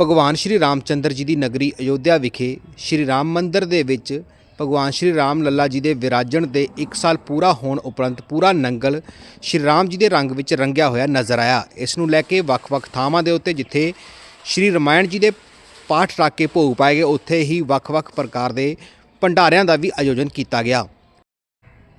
ਭਗਵਾਨ ਸ਼੍ਰੀ ਰਾਮਚੰਦਰ ਜੀ ਦੀ ਨਗਰੀ ਅਯੋਧਿਆ ਵਿਖੇ ਸ਼੍ਰੀ ਰਾਮ ਮੰਦਿਰ ਦੇ ਵਿੱਚ ਭਗਵਾਨ ਸ਼੍ਰੀ ਰਾਮ ਲੱਲਾ ਜੀ ਦੇ ਵਿਰਾਜਣ ਦੇ 1 ਸਾਲ ਪੂਰਾ ਹੋਣ ਉਪਰੰਤ ਪੂਰਾ ਨੰਗਲ ਸ਼੍ਰੀ ਰਾਮ ਜੀ ਦੇ ਰੰਗ ਵਿੱਚ ਰੰਗਿਆ ਹੋਇਆ ਨਜ਼ਰ ਆਇਆ। ਇਸ ਨੂੰ ਲੈ ਕੇ ਵੱਖ-ਵੱਖ ਥਾਵਾਂ ਦੇ ਉੱਤੇ ਜਿੱਥੇ ਸ਼੍ਰੀ ਰਮਾਇਣ ਜੀ ਦੇ ਪਾਠ ਰੱਖ ਕੇ ਭੋਗ ਪਾਏ ਗਏ, ਉੱਥੇ ਹੀ ਵੱਖ-ਵੱਖ ਪ੍ਰਕਾਰ ਦੇ ਭੰਡਾਰਿਆਂ ਦਾ ਵੀ ਆਯੋਜਨ ਕੀਤਾ ਗਿਆ।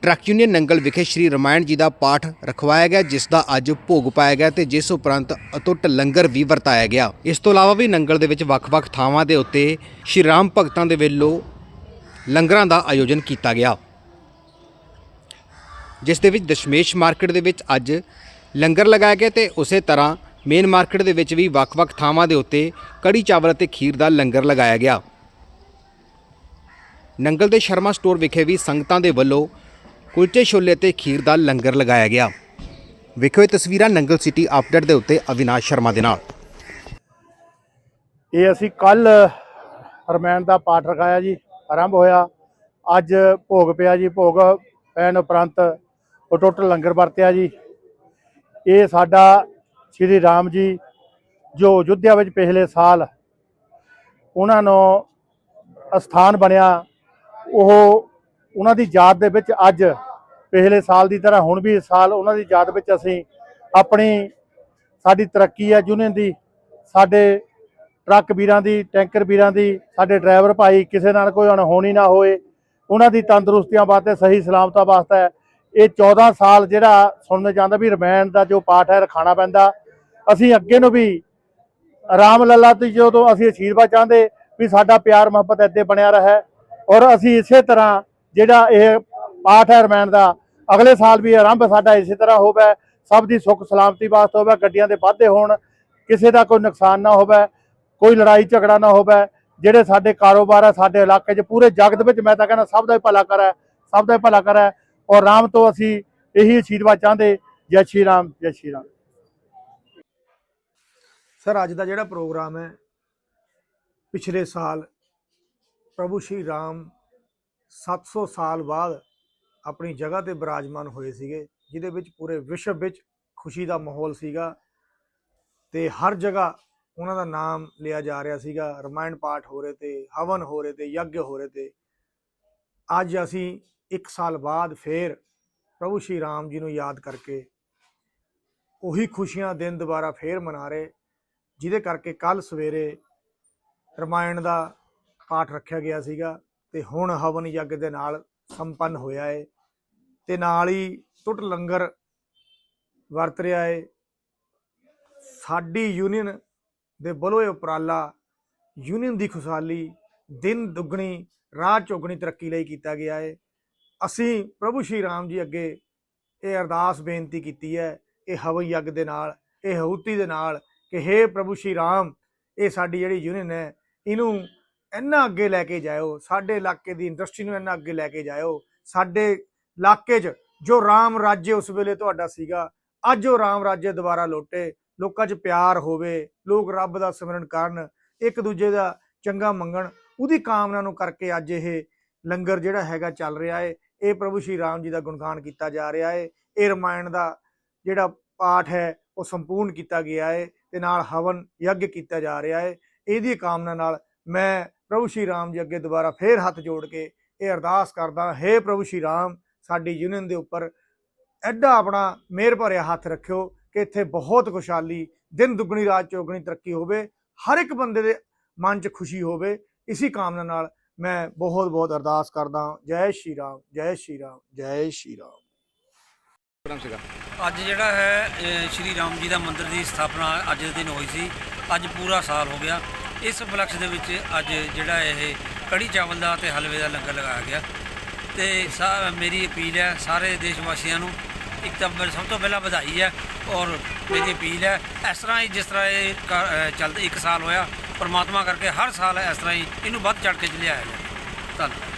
ਟਰੱਕ ਯੂਨੀਅਨ ਨੰਗਲ ਵਿਖੇ ਸ਼੍ਰੀ ਰਮਾਇਣ ਜੀ ਦਾ ਪਾਠ ਰਖਵਾਇਆ ਗਿਆ, ਜਿਸ ਦਾ ਅੱਜ ਭੋਗ ਪਾਇਆ ਗਿਆ ਤੇ ਜਿਸ ਉਪਰੰਤ ਅਟੁੱਟ ਲੰਗਰ ਵੀ ਵਰਤਾਇਆ ਗਿਆ। ਇਸ ਤੋਂ ਇਲਾਵਾ ਵੀ ਨੰਗਲ ਦੇ ਵਿੱਚ ਵੱਖ-ਵੱਖ ਥਾਵਾਂ ਦੇ ਉੱਤੇ ਸ਼੍ਰੀ ਰਾਮ ਭਗਤਾਂ ਦੇ ਵੱਲੋਂ ਲੰਗਰਾਂ ਦਾ ਆਯੋਜਨ ਕੀਤਾ ਗਿਆ। ਜਿਸ ਦੇ ਵਿੱਚ ਦਸ਼ਮੇਸ਼ ਮਾਰਕੀਟ ਦੇ ਵਿੱਚ ਅੱਜ ਲੰਗਰ ਲਗਾਇਆ ਗਿਆ ਤੇ ਉਸੇ ਤਰ੍ਹਾਂ ਮੇਨ ਮਾਰਕੀਟ ਦੇ ਵਿੱਚ ਵੀ ਵੱਖ-ਵੱਖ ਥਾਵਾਂ ਦੇ ਉੱਤੇ ਕੜੀ ਚਾਵਲ ਅਤੇ ਖੀਰ ਦਾ ਲੰਗਰ ਲਗਾਇਆ ਗਿਆ। ਨੰਗਲ ਦੇ ਸ਼ਰਮਾ ਸਟੋਰ ਵਿਖੇ ਵੀ ਸੰਗਤਾਂ ਦੇ ਵੱਲੋਂ ਕੁਲਚੇ ਛੋਲੇ ਤੇ ਖੀਰ ਦਾ ਲੰਗਰ ਲਗਾਇਆ ਗਿਆ। ਵੇਖੋ ਇਹ ਤਸਵੀਰਾਂ ਨੰਗਲ ਸਿਟੀ ਅਪਡੇਟ ਦੇ ਉੱਤੇ ਅਵਿਨਾਸ਼ ਸ਼ਰਮਾ ਦੇ ਨਾਲ। ਇਹ ਅਸੀਂ ਕੱਲ ਰਮਾਇਣ ਦਾ ਪਾਠ ਰਖਾਇਆ ਜੀ, ਆਰੰਭ ਹੋਇਆ। ਅੱਜ ਭੋਗ ਪਿਆ ਜੀ, ਭੋਗ ਪੈਣ ਉਪਰੰਤ ਉਹ ਟੋਟਲ ਲੰਗਰ ਵਰਤਿਆ ਜੀ। ਇਹ ਸਾਡਾ ਸ਼੍ਰੀ ਰਾਮ ਜੀ, ਜੋ ਅਯੁੱਧਿਆ ਵਿੱਚ ਪਿਛਲੇ ਸਾਲ ਉਹਨਾਂ ਨੂੰ ਅਸਥਾਨ ਬਣਿਆ, ਉਹ ਉਹਨਾਂ ਦੀ ਯਾਦ ਦੇ ਵਿੱਚ ਅੱਜ ਪਿਛਲੇ ਸਾਲ ਦੀ ਤਰ੍ਹਾਂ ਹੁਣ ਵੀ ਇਸ ਸਾਲ ਉਹਨਾਂ ਦੀ ਯਾਦ ਵਿੱਚ ਅਸੀਂ ਆਪਣੀ ਸਾਡੀ ਤਰੱਕੀ ਹੈ ਯੂਨੀਅਨ ਦੀ, ਸਾਡੇ ਟਰੱਕ ਵੀਰਾਂ ਦੀ, ਟੈਂਕਰ ਵੀਰਾਂ ਦੀ, ਸਾਡੇ ਡਰਾਈਵਰ ਭਾਈ ਕਿਸੇ ਨਾਲ ਕੋਈ ਅਣਹੋਣੀ ਨਾ ਹੋਏ, ਉਹਨਾਂ ਦੀ ਤੰਦਰੁਸਤੀਆਂ ਵਾਸਤੇ ਸਹੀ ਸਲਾਮਤਾਂ ਵਾਸਤੇ ਇਹ 14 ਸਾਲ ਜਿਹੜਾ ਸੁਣਨ ਜਾਂਦਾ ਵੀ ਰਮਾਇਣ ਦਾ ਜੋ ਪਾਠ ਹੈ, ਰਖਾਣਾ ਪੈਂਦਾ। ਅਸੀਂ ਅੱਗੇ ਨੂੰ ਵੀ ਰਾਮ ਲੱਲਾ ਤੋਂ ਜਦੋਂ ਅਸੀਂ ਅਸ਼ੀਰਵਾਦ ਚਾਹੁੰਦੇ ਵੀ ਸਾਡਾ ਪਿਆਰ ਮੁਹੱਬਤ ਇੱਥੇ ਬਣਿਆ ਰਹੇ ਔਰ ਅਸੀਂ ਇਸੇ ਤਰ੍ਹਾਂ ਜਿਹੜਾ ਇਹ ਪਾਠ ਹੈ ਰਮਾਇਣ ਦਾ, ਅਗਲੇ ਸਾਲ ਵੀ ਆਰੰਭ ਸਾਡਾ ਇਸੇ ਤਰ੍ਹਾਂ ਹੋਵੇ, ਸਭ ਦੀ ਸੁੱਖ ਸਲਾਮਤੀ ਵਾਸਤੇ ਹੋਵੇ, ਗੱਡੀਆਂ ਦੇ ਵਾਧੇ ਹੋਣ, ਕਿਸੇ ਦਾ ਕੋਈ ਨੁਕਸਾਨ ਨਾ ਹੋਵੇ, ਕੋਈ ਲੜਾਈ ਝਗੜਾ ਨਾ ਹੋਵੇ, ਜਿਹੜੇ ਸਾਡੇ ਕਾਰੋਬਾਰ ਹੈ ਸਾਡੇ ਇਲਾਕੇ 'ਚ ਪੂਰੇ ਜਗਤ ਵਿੱਚ ਮੈਂ ਤਾਂ ਕਹਿੰਦਾ ਸਭ ਦਾ ਹੀ ਭਲਾ ਕਰੇ, ਸਭ ਦਾ ਹੀ ਭਲਾ ਕਰੇ ਔਰ ਰਾਮ ਤੋਂ ਅਸੀਂ ਇਹੀ ਅਸ਼ੀਰਵਾਦ ਚਾਹੁੰਦੇ, ਜੈ ਸ਼੍ਰੀ ਰਾਮ, ਜੈ ਸ਼੍ਰੀ ਰਾਮ। ਸਰ, ਅੱਜ ਦਾ ਜਿਹੜਾ ਪ੍ਰੋਗਰਾਮ ਹੈ, ਪਿਛਲੇ ਸਾਲ ਪ੍ਰਭੂ ਸ਼੍ਰੀ ਰਾਮ 700 ਸਾਲ ਬਾਅਦ ਆਪਣੀ ਜਗ੍ਹਾ ਤੇ ਬਿਰਾਜਮਾਨ ਹੋਏ ਸੀਗੇ, ਜਿਹਦੇ ਵਿੱਚ ਪੂਰੇ ਵਿਸ਼ਵ ਵਿੱਚ ਖੁਸ਼ੀ ਦਾ ਮਾਹੌਲ ਸੀਗਾ ਤੇ ਹਰ ਜਗ੍ਹਾ ਉਹਨਾਂ ਦਾ ਨਾਮ ਲਿਆ ਜਾ ਰਿਹਾ ਸੀਗਾ। ਰਮਾਇਣ ਪਾਠ ਹੋ ਰਹੇ ਤੇ, ਹਵਨ ਹੋ ਰਹੇ ਤੇ, ਯੱਗ ਹੋ ਰਹੇ ਤੇ। ਅੱਜ ਅਸੀਂ 1 ਸਾਲ ਬਾਅਦ ਫੇਰ ਪ੍ਰਭੂ ਸ਼੍ਰੀ ਰਾਮ ਜੀ ਨੂੰ ਯਾਦ ਕਰਕੇ ਉਹੀ ਖੁਸ਼ੀਆਂ ਦਿਨ ਦੁਬਾਰਾ ਫੇਰ ਮਨਾ ਰਹੇ, ਜਿਹਦੇ ਕਰਕੇ ਕੱਲ ਸਵੇਰੇ ਰਮਾਇਣ ਦਾ ਪਾਠ ਰੱਖਿਆ ਗਿਆ ਸੀਗਾ। ਤੇ ਹੁਣ ਹਵਨ ਯੱਗ ਦੇ ਨਾਲ ਸੰਪੰਨ ਹੋਇਆ ਹੈ ਤੇ ਨਾਲ ਹੀ ਟੁੱਟ ਲੰਗਰ ਵਰਤ ਰਿਹਾ ਏ। ਸਾਡੀ ਯੂਨੀਅਨ ਦੇ ਵੱਲੋਂ ਇਹ ਉਪਰਾਲਾ ਯੂਨੀਅਨ ਦੀ ਖੁਸ਼ਹਾਲੀ, ਦਿਨ ਦੁੱਗਣੀ, ਰਾਤ ਚੌਗਣੀ ਤਰੱਕੀ ਲਈ ਕੀਤਾ ਗਿਆ ਹੈ ਅਸੀਂ ਪ੍ਰਭੂ ਸ਼੍ਰੀ ਰਾਮ ਜੀ ਅੱਗੇ ਇਹ ਅਰਦਾਸ ਬੇਨਤੀ ਕੀਤੀ ਹੈ, ਇਹ ਹਵਨ ਯੱਗ ਦੇ ਨਾਲ, ਇਹ ਹਉਤੀ ਦੇ ਨਾਲ ਕਿ हे ਪ੍ਰਭੂ ਸ਼੍ਰੀ ਰਾਮ, ਇਹ ਸਾਡੀ ਜਿਹੜੀ ਯੂਨੀਅਨ ਹੈ, ਇਹਨੂੰ ਇੰਨਾ ਅੱਗੇ ਲੈ ਕੇ ਜਾਇਓ, ਸਾਡੇ ਇਲਾਕੇ ਦੀ ਇੰਡਸਟਰੀ ਨੂੰ ਇੰਨਾ ਅੱਗੇ ਲੈ ਕੇ ਜਾਇਓ, ਸਾਡੇ ਇਲਾਕੇ 'ਚ ਜੋ ਰਾਮ ਰਾਜੇ ਉਸ ਵੇਲੇ ਤੁਹਾਡਾ ਸੀਗਾ, ਅੱਜ ਉਹ ਰਾਮ ਰਾਜੇ ਦੁਬਾਰਾ ਲੋਟੇ, ਲੋਕਾਂ 'ਚ ਪਿਆਰ ਹੋਵੇ, ਲੋਕ ਰੱਬ ਦਾ ਸਿਮਰਨ ਕਰਨ, ਇੱਕ ਦੂਜੇ ਦਾ ਚੰਗਾ ਮੰਗਣ, ਉਹਦੀ ਕਾਮਨਾ ਨੂੰ ਕਰਕੇ ਅੱਜ ਇਹ ਲੰਗਰ ਜਿਹੜਾ ਹੈਗਾ ਚੱਲ ਰਿਹਾ ਹੈ ਇਹ ਪ੍ਰਭੂ ਸ਼੍ਰੀ ਰਾਮ ਜੀ ਦਾ ਗੁਣਗਾਨ ਕੀਤਾ ਜਾ ਰਿਹਾ ਹੈ ਇਹ ਰਮਾਇਣ ਦਾ ਜਿਹੜਾ ਪਾਠ ਹੈ, ਉਹ ਸੰਪੂਰਨ ਕੀਤਾ ਗਿਆ ਹੈ ਤੇ ਨਾਲ ਹਵਨ ਯੱਗ ਕੀਤਾ ਜਾ ਰਿਹਾ ਹੈ ਇਹਦੀ ਕਾਮਨਾ ਨਾਲ ਮੈਂ ਪ੍ਰਭੂ ਸ਼੍ਰੀ ਰਾਮ ਜੀ ਅੱਗੇ ਦੁਬਾਰਾ ਫੇਰ ਹੱਥ ਜੋੜ ਕੇ ਇਹ ਅਰਦਾਸ ਕਰਦਾ ਹੈ ਪ੍ਰਭੂ ਸ਼੍ਰੀ ਰਾਮ ਸਾਡੀ ਯੂਨੀਅਨ ਦੇ ਉੱਪਰ ਐਡਾ ਆਪਣਾ ਮਿਹਰ ਭਰਿਆ ਹੱਥ ਰੱਖਿਓ ਕਿ ਇੱਥੇ ਬਹੁਤ ਖੁਸ਼ਹਾਲੀ ਦਿਨ ਦੁੱਗਣੀ ਰਾਤ ਚੌਗਣੀ ਤਰੱਕੀ ਹੋਵੇ ਹਰ ਇੱਕ ਬੰਦੇ ਦੇ ਮਨ 'ਚ ਖੁਸ਼ੀ ਹੋਵੇ ਇਸੀ ਕਾਮਨਾ ਨਾਲ ਮੈਂ ਬਹੁਤ ਬਹੁਤ ਅਰਦਾਸ ਕਰਦਾ ਹਾਂ। ਜੈ ਸ਼੍ਰੀ ਰਾਮ ਜੈ ਸ਼੍ਰੀ ਰਾਮ ਜੈ ਸ਼੍ਰੀ ਰਾਮ ਅੱਜ ਜਿਹੜਾ ਹੈ ਸ਼੍ਰੀ ਰਾਮ ਜੀ ਦਾ ਮੰਦਿਰ ਦੀ ਸਥਾਪਨਾ ਅੱਜ ਦੇ ਦਿਨ ਹੋਈ ਸੀ ਅੱਜ ਪੂਰਾ ਸਾਲ ਹੋ ਗਿਆ ਇਸ ਉਪਲਕਸ਼ ਦੇ ਵਿੱਚ ਅੱਜ ਜਿਹੜਾ ਇਹ ਕੜੀ ਚਾਵਲ ਦਾ ਤੇ ਹਲਵੇ ਦਾ ਲੰਗਰ ਲਗਾਇਆ ਗਿਆ। ਤੇ ਸਾ- ਮੇਰੀ ਅਪੀਲ ਹੈ ਸਾਰੇ ਦੇਸ਼ ਵਾਸੀਆਂ ਨੂੰ ਇੱਕ ਤਾਂ ਸਭ ਤੋਂ ਪਹਿਲਾਂ ਵਧਾਈ ਹੈ ਔਰ ਮੇਰੀ ਅਪੀਲ ਹੈ ਇਸ ਤਰ੍ਹਾਂ ਹੀ ਜਿਸ ਤਰ੍ਹਾਂ ਇਹ ਕ- ਅ, ਇੱਕ ਸਾਲ ਹੋਇਆ ਪਰਮਾਤਮਾ ਕਰਕੇ ਹਰ ਸਾਲ ਇਸ ਤਰ੍ਹਾਂ ਹੀ ਇਹਨੂੰ ਵੱਧ ਚੜ੍ਹ ਕੇ ਲਿਆਇਆ ਜਾਵੇ। ਧੰਨਵਾਦ।